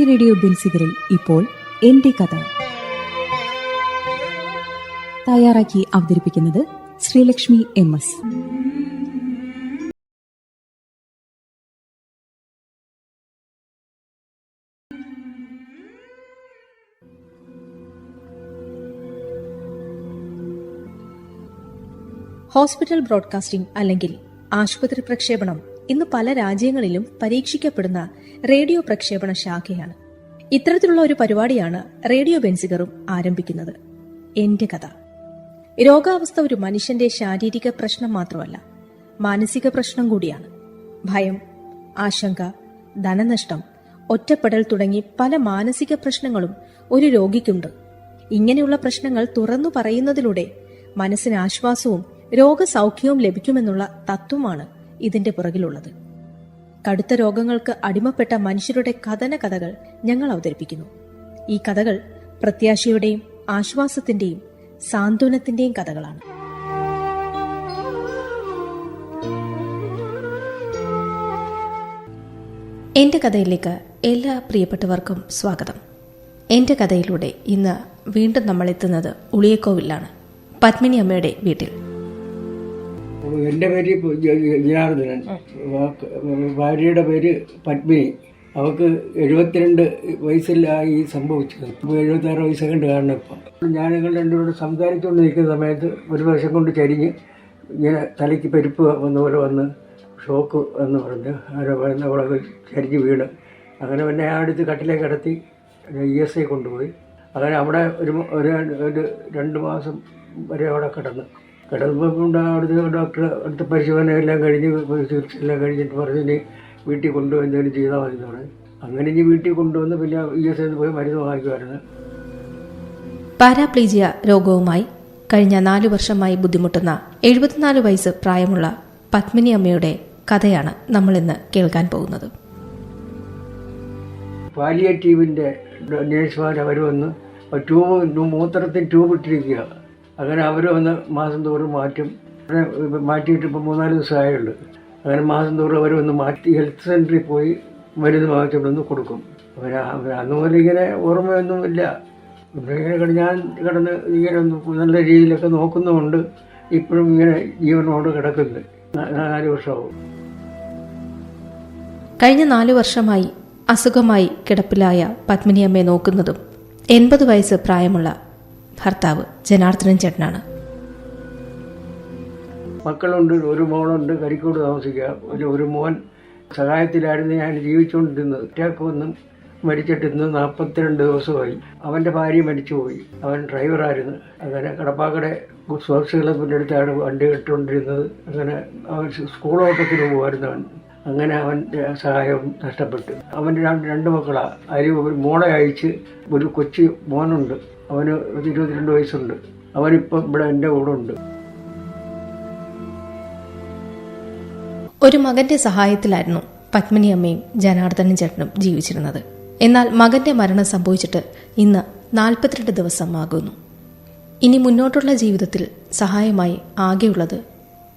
Community radio ബെൻസിഗറിൽ ഇപ്പോൾ എന്റെ കഥ. തയ്യാറാക്കി അവതരിപ്പിക്കുന്നത് Sreelakshmi M S. Hospital broadcasting അല്ലെങ്കിൽ ആശുപത്രി പ്രക്ഷേപണം ഇന്ന് പല രാജ്യങ്ങളിലും പരീക്ഷിക്കപ്പെടുന്ന റേഡിയോ പ്രക്ഷേപണ ശാഖയാണ്. ഇത്തരത്തിലുള്ള ഒരു പരിപാടിയാണ് റേഡിയോ ബെൻസിഗറും ആരംഭിക്കുന്നത്. എന്റെ കഥ. രോഗാവസ്ഥ ഒരു മനുഷ്യന്റെ ശാരീരിക പ്രശ്നം മാത്രമല്ല മാനസിക പ്രശ്നം കൂടിയാണ്. ഭയം ആശങ്ക ധനനഷ്ടം ഒറ്റപ്പെടൽ തുടങ്ങി പല മാനസിക പ്രശ്നങ്ങളും ഒരു രോഗിക്കുണ്ട്. ഇങ്ങനെയുള്ള പ്രശ്നങ്ങൾ തുറന്നു പറയുന്നതിലൂടെ മനസ്സിന് ആശ്വാസവും രോഗസൗഖ്യവും ലഭിക്കുമെന്നുള്ള തത്വമാണ് ഇതിന്റെ പുറകിലുള്ളത്. കടുത്ത രോഗങ്ങൾക്ക് അടിമപ്പെട്ട മനുഷ്യരുടെ കഥന കഥകൾ ഞങ്ങൾ അവതരിപ്പിക്കുന്നു. ഈ കഥകൾ പ്രത്യാശയുടെയും ആശ്വാസത്തിന്റെയും സാന്ത്വനത്തിന്റെയും കഥകളാണ്. എന്റെ കഥയിലേക്ക് എല്ലാ പ്രിയപ്പെട്ടവർക്കും സ്വാഗതം. എന്റെ കഥയിലൂടെ ഇന്ന് വീണ്ടും നമ്മൾ എത്തുന്നത് ഉളിയക്കോവിലാണ് പത്മിനി അമ്മയുടെ വീട്ടിൽ. എന്റെ പേര് ജനാർദ്ദനൻ ഭാര്യയുടെ പേര് പത്മിനി. അവൾക്ക് എഴുപത്തിരണ്ട് വയസ്സിലായി സംഭവിച്ചത് ഇപ്പോൾ എഴുപത്താറ് വയസ്സൊക്കെ ഉണ്ട് കാണണം ഇപ്പം. ഞാൻ നിങ്ങൾ രണ്ടുപേരോട് സംസാരിച്ചുകൊണ്ട് നിൽക്കുന്ന സമയത്ത് ഒരു വർഷം കൊണ്ട് ചരിഞ്ഞ് ഇങ്ങനെ തലയ്ക്ക് പരിപ്പ് വന്ന പോലെ വന്ന് ഷോക്ക് എന്ന് പറഞ്ഞ് അവരെ പറയുന്ന അവളൊക്കെ ചരിഞ്ഞ് വീണ്. അങ്ങനെ പിന്നെ ആ അടുത്ത് കട്ടിലേക്ക് കിടത്തി ഇ എസ് ഐ കൊണ്ടുപോയി. അങ്ങനെ അവിടെ ഒരു ഒരു രണ്ട് മാസം വരെ അവിടെ കിടന്നു. കിടന്നപ്പോൾ അവിടുത്തെ ഡോക്ടർ അടുത്ത പരിശോധന എല്ലാം കഴിഞ്ഞ് ചികിത്സ എല്ലാം കഴിഞ്ഞിട്ട് പറഞ്ഞ് ഇനി വീട്ടിൽ എന്തെങ്കിലും ചെയ്താൽ മതി എന്നാണ് അങ്ങനെ ഇനി വീട്ടിൽ കൊണ്ടുവന്ന് പിന്നെ ഇ എസ് ഐന്ന് പോയി മരുന്ന് വാങ്ങിക്കുമായിരുന്നു. പാരാപ്ലീജിയ രോഗവുമായി കഴിഞ്ഞ നാലു വർഷമായി ബുദ്ധിമുട്ടുന്ന എഴുപത്തിനാല് വയസ്സ് പ്രായമുള്ള പത്മിനി അമ്മയുടെ കഥയാണ് നമ്മൾ ഇന്ന് കേൾക്കാൻ പോകുന്നത്. പാലിയേറ്റീവിന്റെ നേഴ്സുമാർ അവർ വന്ന് ട്യൂബ് മൂത്രത്തിൽ ട്യൂബ് ഇട്ടിരിക്കുക അങ്ങനെ അവർ വന്ന് മാസം തോറും മാറ്റും. അങ്ങനെ മാറ്റിയിട്ട് ഇപ്പോൾ മൂന്നാൽ ദിവസമായുള്ളൂ. അങ്ങനെ മാസം തോറും അവർ വന്ന് മാറ്റി ഹെൽത്ത് സെന്ററിൽ പോയി മരുന്ന് വാങ്ങിച്ചുകൊണ്ട് വന്ന് കൊടുക്കും. അവർ അന്ന് മുതൽ ഇങ്ങനെ ഓർമ്മയൊന്നും ഇല്ല. ഇങ്ങനെ ഞാൻ കിടന്ന് ഇങ്ങനെ നല്ല രീതിയിലൊക്കെ നോക്കുന്നുമുണ്ട് ഇപ്പോഴും ഇങ്ങനെ ജീവനോട് കിടക്കുന്നത് നാല് വർഷമാവും. കഴിഞ്ഞ നാല് വർഷമായി അസുഖമായി കിടപ്പിലായ പത്മിനിയമ്മയെ നോക്കുന്നതും എൺപത് വയസ്സ് പ്രായമുള്ള ഭർത്താവ് ജനാർദ്ദനൻ ചേട്ടനാണ്. മക്കളുണ്ട് ഒരു മോളുണ്ട് കരിക്കോട് താമസിക്കുക. ഒരു ഒരു മോൻ സഹായത്തിലായിരുന്നു ഞാൻ ജീവിച്ചുകൊണ്ടിരുന്നത്. അറ്റാക്ക് വന്നും മരിച്ചിട്ട് നാൽപ്പത്തിരണ്ട് ദിവസമായി. അവന്റെ ഭാര്യ മരിച്ചുപോയി. അവൻ ഡ്രൈവറായിരുന്നു. അങ്ങനെ കടപ്പാക്കടെ സുഹൃത്തുക്കളെ അടുത്താണ് വണ്ടി ഇട്ടുകൊണ്ടിരുന്നത്. അങ്ങനെ അവൻ സ്കൂൾ ഓട്ടത്തിന് പോകുമായിരുന്നു അവൻ അങ്ങനെ അവന്റെ സഹായം നഷ്ടപ്പെട്ടു. അവന്റെ രണ്ട് മക്കളാണ് അതിൽ ഒരു മോളെ അയച്ച് ഒരു കൊച്ചു മോനുണ്ട്. അവന് ഒരു ഇരുപത്തിരണ്ട് വയസ്സുണ്ട്. അവനിപ്പം ഇവിടെ എന്റെ കൂടെ ഉണ്ട്. ഒരു മകന്റെ സഹായത്തിലായിരുന്നു പത്മിനി അമ്മയും ജനാർദ്ദനൻ ചേട്ടനും ജീവിച്ചിരുന്നത്. എന്നാൽ മകന്റെ മരണം സംഭവിച്ചിട്ട് ഇന്ന് നാൽപ്പത്തിരണ്ട് ദിവസമാകുന്നു ഇനി മുന്നോട്ടുള്ള ജീവിതത്തിൽ സഹായമായി ആകെയുള്ളത്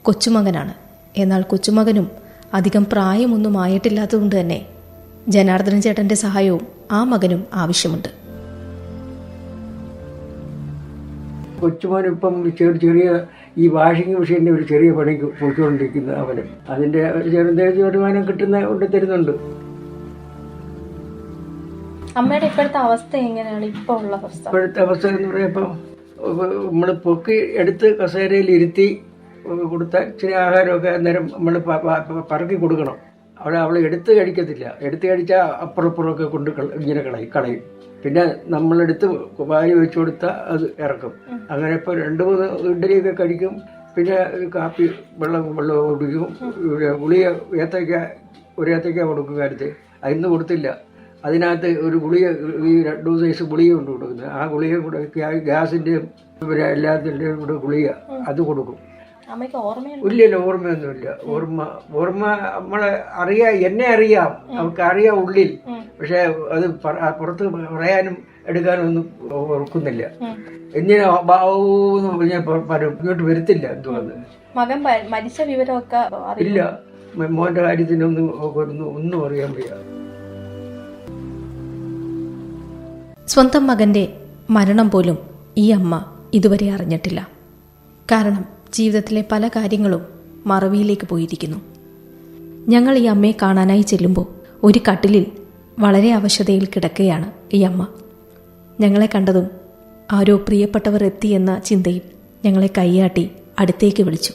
കൊച്ചുമകനാണ്. എന്നാൽ കൊച്ചുമകനും അധികം പ്രായമൊന്നും ആയിട്ടില്ലാത്തതുകൊണ്ട് തന്നെ ജനാർദ്ദനൻ ചേട്ടന്റെ സഹായവും ആ മകനും ആവശ്യമുണ്ട്. കൊച്ചുമോൻ ഇപ്പം ചെറിയ ചെറിയ ഈ വാഷിംഗ് മെഷീന്റെ ഒരു ചെറിയ പണിക്ക് പോയിക്കൊണ്ടിരിക്കുന്ന അവന്. അതിന്റെ ഒരു ചെറിയ വരുമാനം കിട്ടുന്ന കൊണ്ട് തരുന്നുണ്ട്. അമ്മയുടെ ഇപ്പോഴത്തെ അവസ്ഥ എങ്ങനെയാണ്? ഇപ്പോൾ ഉള്ള അവസ്ഥ. ഇപ്പോഴത്തെ അവസ്ഥ എന്ന് പറയുമ്പോൾ നമ്മൾ പൊക്കി എടുത്ത് കസേരയിൽ ഇരുത്തി കൊടുത്ത ഇച്ചിരി ആഹാരമൊക്കെ അന്നേരം നമ്മൾ പറക്കി കൊടുക്കണം. അവിടെ അവൾ എടുത്ത് കഴിക്കത്തില്ല. എടുത്ത് കഴിച്ചാൽ അപ്പുറപ്പുറമൊക്കെ കൊണ്ട് ഇങ്ങനെ കളയും കളയും. പിന്നെ നമ്മളെടുത്ത് വാരി വെച്ചു കൊടുത്താൽ അത് ഇറക്കും. അങ്ങനെ ഇപ്പോൾ രണ്ട് മൂന്ന് ഇഡ്ഡലിയൊക്കെ കഴിക്കും. പിന്നെ കാപ്പി വെള്ളം വെള്ളം കുടിക്കും ഗുളിക ഏത്തയ്ക്ക ഒരു ഏത്തയ്ക്ക കൊടുക്കും കാര്യത്തിൽ. അതിന്ന് കൊടുത്തില്ല. അതിനകത്ത് ഒരു ഗുളിക ഈ രണ്ട് മൂന്ന് സൈസ് ഗുളിക കൊണ്ട് കൊടുക്കുന്നത് ആ ഗുളിക കൂടെ ഗ്യാ- ഗ്യാസിന്റെയും എല്ലാത്തിന്റെയും കൂടെ ഗുളിക അത് കൊടുക്കും. അമ്മയ്ക്ക് ഓർമ്മയുണ്ട്? ഇല്ലല്ലോ ഓർമ്മയൊന്നുമില്ല. ഓർമ്മ ഓർമ്മ നമ്മളെ അറിയാ എന്നെ അറിയാം. നമുക്ക് അറിയാം ഉള്ളിൽ. പക്ഷെ അത് പറ- പുറത്ത് പറയാനും എടുക്കാനും ഒന്നും ഓർക്കുന്നില്ല എങ്ങനെ ഇങ്ങോട്ട് വരത്തില്ല എന്തുവാന്ന് മകൻ മരിച്ച വിവരമൊക്കെ അറിയാം. ഇല്ല. മോന്റെ കാര്യത്തിനൊന്നും ഒന്നും ഒന്നും അറിയാൻ വയ്യ. സ്വന്തം മകന്റെ മരണം പോലും ഈ അമ്മ ഇതുവരെ അറിഞ്ഞിട്ടില്ല. കാരണം ജീവിതത്തിലെ പല കാര്യങ്ങളും മറവിയിലേക്ക് പോയിരിക്കുന്നു. ഞങ്ങൾ ഈ അമ്മയെ കാണാനായി ചെല്ലുമ്പോൾ ഒരു കട്ടിലിൽ വളരെ അവശതയിൽ കിടക്കുകയാണ് ഈ അമ്മ. ഞങ്ങളെ കണ്ടതും ആരോ പ്രിയപ്പെട്ടവർ എത്തി എന്ന ചിന്തയിൽ ഞങ്ങളെ കൈയാട്ടി അടുത്തേക്ക് വിളിച്ചു.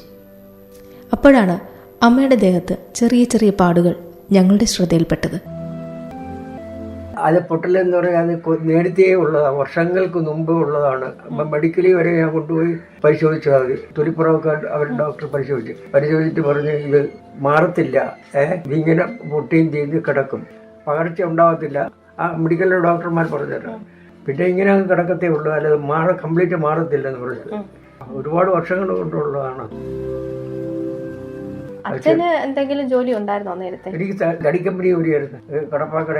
അപ്പോഴാണ് അമ്മയുടെ ദേഹത്ത് ചെറിയ ചെറിയ പാടുകൾ ഞങ്ങളുടെ ശ്രദ്ധയിൽപ്പെട്ടത്. അത് പൊട്ടലെന്ന് പറഞ്ഞാൽ അത് നേരത്തെ ഉള്ളതാണ് വർഷങ്ങൾക്ക് മുമ്പ് ഉള്ളതാണ്. അപ്പം മെഡിക്കലി വരെ ഞാൻ കൊണ്ടുപോയി പരിശോധിച്ചു. അത് തൊലിപ്പുറമൊക്കെ അവർ ഡോക്ടർ പരിശോധിച്ചു. പരിശോധിച്ചിട്ട് പറഞ്ഞ് ഇത് മാറത്തില്ല. ഏഹ് ഇതിങ്ങനെ പൊട്ടിയും ചെയ്ത് കിടക്കും. പകർച്ച ഉണ്ടാകത്തില്ല ആ മെഡിക്കലിലെ ഡോക്ടർമാർ പറഞ്ഞുതരാം പിന്നെ ഇങ്ങനെ അങ്ങ് കിടക്കത്തേ ഉള്ളൂ. അല്ലാതെ മാറ കംപ്ലീറ്റ് മാറത്തില്ലെന്ന് പറഞ്ഞു ഒരുപാട് വർഷങ്ങൾ കൊണ്ടുള്ളതാണ്. അച്ഛന് എന്തെങ്കിലും ജോലി ഉണ്ടായിരുന്നോ നേരത്തെ? എനിക്ക് തടി കമ്പനി ജോലിയായിരുന്നു കടപ്പാക്കട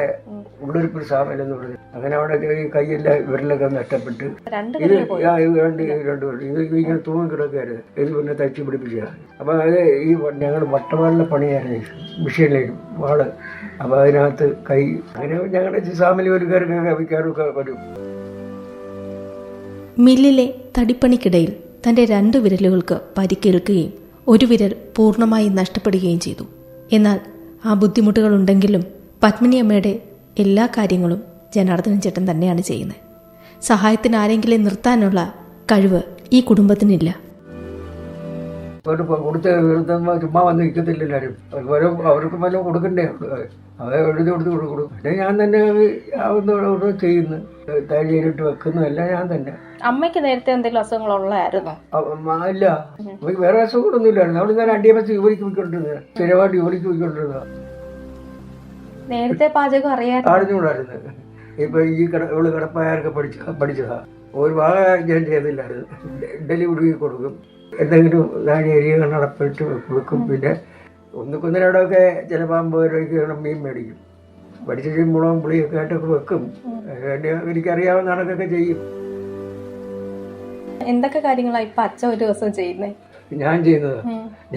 ഉള്ളൊരുപ്പിൽ സാമൽ എന്ന് പറഞ്ഞു. അങ്ങനെ അവിടെ കൈയെല്ലാം ഇവരിലൊക്കെ വിരലൊക്കെ നഷ്ടപ്പെട്ട്. രണ്ട് ഇത് രണ്ട്. ഇത് ഇങ്ങനെ തൂങ്ങി കിടക്കുകയായിരുന്നു ഇത് പിന്നെ തയ്ച്ചു പിടിപ്പിച്ചു. അപ്പൊ അത് ഈ ഞങ്ങൾ വട്ടവാളിലെ പണിയായിരുന്നു. മിഷീനിലേക്ക് വാൾ. അപ്പൊ അതിനകത്ത് കൈ. അങ്ങനെ ഞങ്ങളുടെ സാമലി ഒരു കയറി വിൽക്കാറൊക്കെ വരും. മില്ലിലെ തടിപ്പണിക്കിടയിൽ തന്റെ രണ്ട് വിരലുകൾക്ക് പരിക്കേൽക്കുകയും ഒരു വിരൽ പൂർണമായി നഷ്ടപ്പെടുകയും ചെയ്തു. എന്നാൽ ആ ബുദ്ധിമുട്ടുകളുണ്ടെങ്കിലും പത്മിനി അമ്മയുടെ എല്ലാ കാര്യങ്ങളും ജനാർദ്ദനൻ ചേട്ടൻ തന്നെയാണ് ചെയ്യുന്നത്. സഹായത്തിന് ആരെങ്കിലും നിർത്താനുള്ള കഴിവ് ഈ കുടുംബത്തിനില്ല. ഒരു കൊടുത്ത ചുമ്മാ വന്ന് നിൽക്കത്തില്ലാരും വരും അവർക്ക് വല്ലതും കൊടുക്കണ്ടേ? അത് എഴുതി കൊടുത്ത് കൊടുക്കും പിന്നെ ഞാൻ തന്നെ ആവുന്ന ചെയ്യുന്നു. തയ്യലിട്ട് വെക്കുന്നു. എല്ലാം ഞാൻ തന്നെ. അമ്മയ്ക്ക് നേരത്തെ എന്തെങ്കിലും അസുഖങ്ങളുള്ളായിരുന്നോ അല്ല വേറെ അസുഖങ്ങളൊന്നും ഇല്ലായിരുന്നു അവിടെ ഞാൻ ബസ് ജോലിക്ക് പോയിക്കൊണ്ടിരുന്നത്. സ്ഥിരമായിട്ട് ജോലിക്ക് പോയിക്കൊണ്ടിരുന്നത്. നേരത്തെ പാചകം അറിയാൻ അറിഞ്ഞുകൂടായിരുന്നു. ഇപ്പൊ ഈ കട ഇവൾ പഠിച്ച പഠിച്ചതാ. ഒരു ഭാഗം ഞാൻ ചെയ്തില്ലായിരുന്നു. ഡെലിവറി കൊടുക്കും. എന്തെങ്കിലും നാടി അരിയ നടപ്പിട്ട് കൊടുക്കും. പിന്നെ ഒന്ന് കുന്നിനോടൊക്കെ ചിലപ്പോൾ അമ്പത് രൂപയ്ക്ക് മീൻ മേടിക്കും. പഠിച്ച മുളകും പുളിയൊക്കെ ആയിട്ടൊക്കെ വെക്കും. എനിക്കറിയാവുന്ന കണക്കൊക്കെ ചെയ്യും. എന്തൊക്കെ കാര്യങ്ങളാണ് ഇപ്പൊ അച്ഛൻ ഒരു ദിവസം ചെയ്യുന്നേ? ഞാൻ ചെയ്യുന്നത്.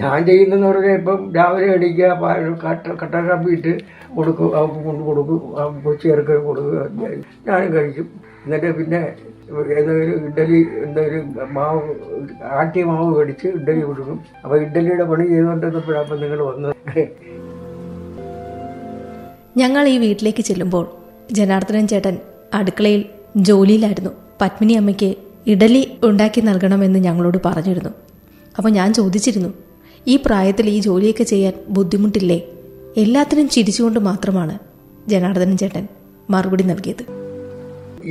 ഞാൻ ചെയ്യുന്നതെന്ന് പറഞ്ഞാൽ ഇപ്പം രാവിലെ അടിക്കുക കട്ട കട്ട കാപ്പി ഇട്ട് കൊടുക്കും അവർക്ക് കൊണ്ട് കൊടുക്കും ചേർക്കാൻ കൊടുക്കുക ഞാനും കഴിക്കും. എന്നിട്ട് പിന്നെ ഏതെങ്കിലും ഇഡലി എന്തെങ്കിലും മാവ് ആട്ടിയ മാവ് മേടിച്ച് ഇഡലി കൊടുക്കും. അപ്പോൾ ഇഡലിയുടെ പണി ചെയ്തുകൊണ്ടിരുന്നപ്പോഴാണ് അപ്പം നിങ്ങൾ വന്നത്. ഞങ്ങൾ ഈ വീട്ടിലേക്ക് ചെല്ലുമ്പോൾ ജനാർദ്ദനൻ ചേട്ടൻ അടുക്കളയിൽ ജോലിയിലായിരുന്നു. പത്മിനി അമ്മയ്ക്ക് ഇഡലി ഉണ്ടാക്കി നൽകണമെന്ന് ഞങ്ങളോട് പറഞ്ഞിരുന്നു. അപ്പോൾ ഞാൻ ചോദിച്ചിരുന്നു ഈ പ്രായത്തിൽ ഈ ജോലിയൊക്കെ ചെയ്യാൻ ബുദ്ധിമുട്ടില്ലേ? എല്ലാത്തിനും ചിരിച്ചുകൊണ്ട് മാത്രമാണ് ജനാർദ്ദനൻ ചേട്ടൻ മറുപടി നൽകിയത്.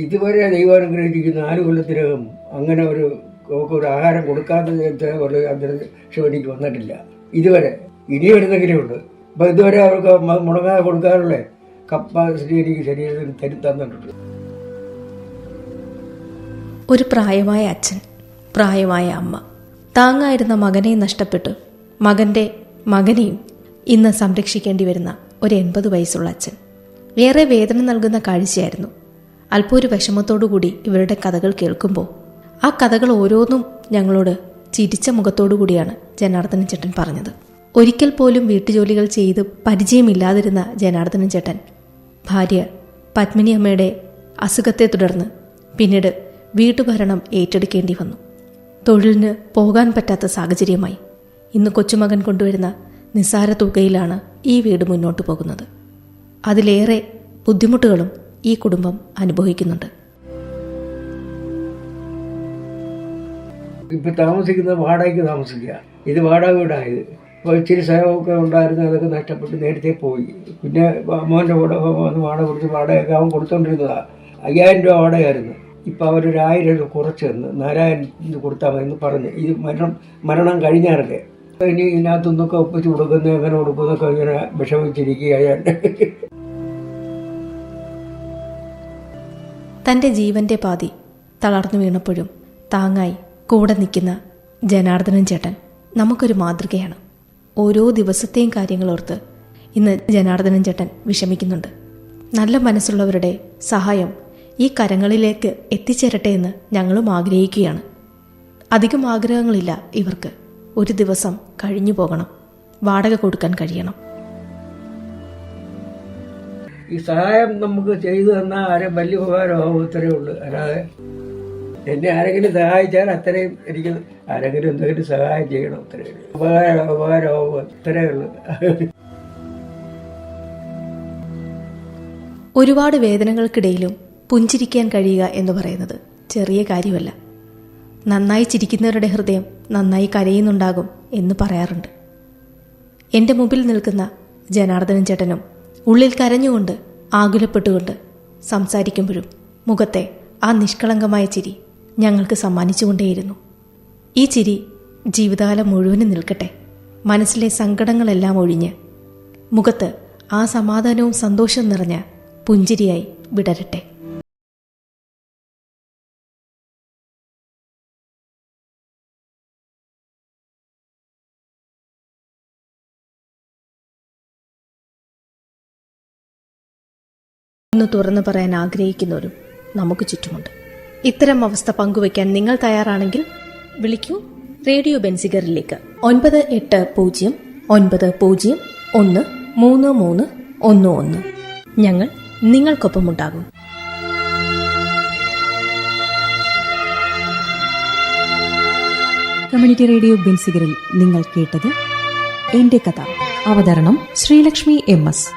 ഇതുവരെ ദൈവം അനുഗ്രഹിച്ചിരിക്കുന്ന നാല് കൊല്ലത്തിനകം അങ്ങനെ ഒരു ഒരു ആഹാരം കൊടുക്കാത്ത ഒരു അന്തരീക്ഷം എനിക്ക് വന്നിട്ടില്ല. ഇതുവരെ ഇനി വരുന്നെങ്കിലും ഉണ്ട് അപ്പൊ ഇതുവരെ അവർക്ക് മുളകാ മുടങ്ങാതെ കൊടുക്കാനുള്ള കപ്പാസിറ്റി എനിക്ക് ശരീരത്തിന് തരി തന്നിട്ടുണ്ട്. ഒരു പ്രായമായ അച്ഛൻ പ്രായമായ അമ്മ താങ്ങായിരുന്ന മകനെ നഷ്ടപ്പെട്ടു. മകന്റെ മകനെയും ഇന്ന് സംരക്ഷിക്കേണ്ടി വരുന്ന ഒരു എൺപത് വയസ്സുള്ള അച്ഛൻ. ഏറെ വേദന നൽകുന്ന കാഴ്ചയായിരുന്നു. അല്പം ഒരു വിഷമത്തോടുകൂടി ഇവരുടെ കഥകൾ കേൾക്കുമ്പോൾ ആ കഥകൾ ഓരോന്നും ഞങ്ങളോട് ചിരിച്ച മുഖത്തോടു കൂടിയാണ് ജനാർദ്ദനൻ ചേട്ടൻ പറഞ്ഞത്. ഒരിക്കൽ പോലും വീട്ടുജോലികൾ ചെയ്ത് പരിചയമില്ലാതിരുന്ന ജനാർദ്ദനൻ ചേട്ടൻ ഭാര്യ പത്മിനി അമ്മയുടെ അസുഖത്തെ തുടർന്ന് പിന്നീട് വീട്ടുഭരണം ഏറ്റെടുക്കേണ്ടി വന്നു. തൊഴിലിന് പോകാൻ പറ്റാത്ത സാഹചര്യമായി. ഇന്ന് കൊച്ചുമകൻ കൊണ്ടുവരുന്ന നിസ്സാര തുകയിലാണ് ഈ വീട് മുന്നോട്ട് പോകുന്നത്. അതിലേറെ ബുദ്ധിമുട്ടുകളും ഈ കുടുംബം അനുഭവിക്കുന്നുണ്ട്. ഇപ്പൊ താമസിക്കുന്നത് വാടകയ്ക്ക് താമസിക്കുക. ഇത് വാടക വീടായത്. അപ്പോൾ ഇച്ചിരി സ്ഥലമൊക്കെ ഉണ്ടായിരുന്നു അതൊക്കെ നഷ്ടപ്പെട്ട് നേരത്തെ പോയി. പിന്നെ മോന്റെ കൂടെ വന്ന് വാടക കൊടുത്ത് വാടകയൊക്കെ അവൻ കൊടുത്തോണ്ടിരുന്നതാണ് അയ്യായിരം രൂപ വാടകയായിരുന്നു. ഇപ്പം അവരൊരായിരം രൂപ കുറച്ച് തന്ന് നാലായിരം കൊടുത്താൽ മതി എന്ന് പറഞ്ഞ്. ഇത് മരണം മരണം കഴിഞ്ഞാറല്ലേ ഇനി ഇതിനകത്തൊന്നൊക്കെ ഒപ്പിച്ച് കൊടുക്കുന്നു എങ്ങനെ കൊടുക്കുന്നൊക്കെ ഇങ്ങനെ വിഷമിച്ചിരിക്കുകയാണ് തന്റെ ജീവന്റെ പാതി തളർന്നു വീണപ്പോഴും താങ്ങായി കൂടെ നിൽക്കുന്ന ജനാർദ്ദനൻ ചേട്ടൻ നമുക്കൊരു മാതൃകയാണ്. ഓരോ ദിവസത്തെയും കാര്യങ്ങളോർത്ത് ഇന്ന് ജനാർദ്ദനൻ ചേട്ടൻ വിഷമിക്കുന്നുണ്ട്. നല്ല മനസ്സുള്ളവരുടെ സഹായം ഈ കരങ്ങളിലേക്ക് എത്തിച്ചേരട്ടെ എന്ന് ഞങ്ങളും ആഗ്രഹിക്കുകയാണ്. അധികം ആഗ്രഹങ്ങളില്ല ഇവർക്ക്. ഒരു ദിവസം കഴിഞ്ഞു പോകണം. വാടക കൊടുക്കാൻ കഴിയണം. ഈ സഹായം നമുക്ക് ചെയ്തു തന്നാൽ ആരും വലിയ ഉപകാരമാകും ഇത്രയേ ഉള്ളൂ. അല്ലാതെ എന്നെ ആരെങ്കിലും സഹായിച്ചാൽ അത്രയും എനിക്ക് ആരെങ്കിലും എന്തെങ്കിലും സഹായം ചെയ്യണം ഉള്ളൂ. ഉപകാരം ഉപകാരമാകും ഇത്രയേ ഉള്ളൂ. ഒരുപാട് വേദനകൾക്കിടയിലും പുഞ്ചിരിക്കാൻ കഴിയുക എന്ന് പറയുന്നത് ചെറിയ കാര്യമല്ല. നന്നായി ചിരിക്കുന്നവരുടെ ഹൃദയം നന്നായി കരയുന്നുണ്ടാകും എന്ന് പറയാറുണ്ട്. എന്റെ മുമ്പിൽ നിൽക്കുന്ന ജനാർദ്ദനൻ ചേട്ടനും ഉള്ളിൽ കരഞ്ഞുകൊണ്ട് ആകുലപ്പെട്ടുകൊണ്ട് സംസാരിക്കുമ്പോഴും മുഖത്തെ ആ നിഷ്കളങ്കമായ ചിരി ഞങ്ങൾക്ക് സമ്മാനിച്ചുകൊണ്ടേയിരുന്നു. ഈ ചിരി ജീവിതകാലം മുഴുവനും നിൽക്കട്ടെ. മനസ്സിലെ സങ്കടങ്ങളെല്ലാം ഒഴിഞ്ഞ് മുഖത്ത് ആ സമാധാനവും സന്തോഷവും നിറഞ്ഞ പുഞ്ചിരിയായി വിടരട്ടെ. ഒന്ന് തുറന്നു പറയാൻ ആഗ്രഹിക്കുന്നവരും നമുക്ക് ചുറ്റുമുണ്ട്. ഇത്തരം അവസ്ഥ പങ്കുവയ്ക്കാൻ നിങ്ങൾ തയ്യാറാണെങ്കിൽ വിളിക്കൂ. റേഡിയോ ബെൻസിഗറിലേക്ക്. ഒൻപത് എട്ട് പൂജ്യം ഒൻപത് പൂജ്യം ഒന്ന് മൂന്ന് മൂന്ന് ഒന്ന് ഒന്ന്. ഞങ്ങൾ നിങ്ങൾക്കൊപ്പമുണ്ടാകും. കമ്മ്യൂണിറ്റി റേഡിയോ ബെൻസിഗറിൽ നിങ്ങൾ കേട്ടത് എന്റെ കഥ. അവതരണം ശ്രീലക്ഷ്മി എം എസ്.